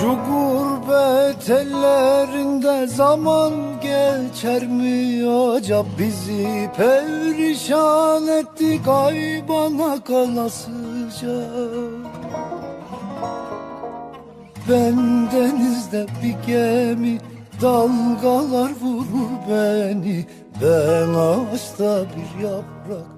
Şu gurbet ellerinde zaman geçer mi acaba? Bizi perişan etti kaybana kalasıca Ben denizde bir gemi dalgalar vurur beni. Ben ağaçta bir yaprak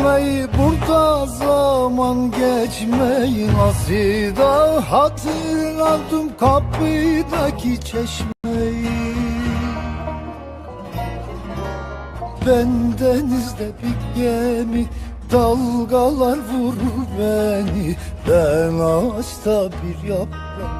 bitmeyi burada zaman geçmeyi Nasıl da hatırladım kapıdaki çeşmeyi. Ben denizde bir gemi Dalgalar vurur beni. Ben ağaçta bir yaprak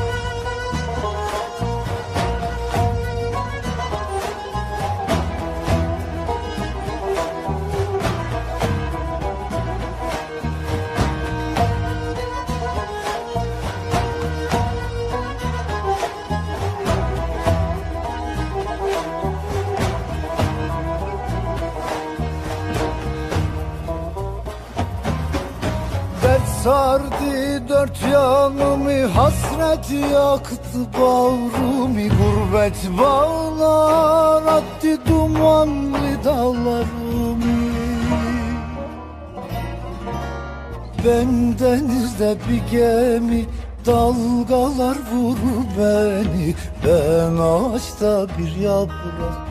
sardı dört yanımı Hasret yaktı bağrımı Gurbet bağlar attı dumanlı dağlarımı. Ben denizde bir gemi Dalgalar vurur beni. Ben ağaçta bir yaprak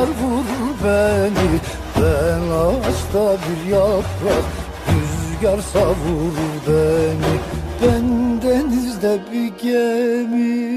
Dalgalar vurur beni Ben ağaçta bir yaprak Rüzgar savurur beni. Ben denizde bir gemi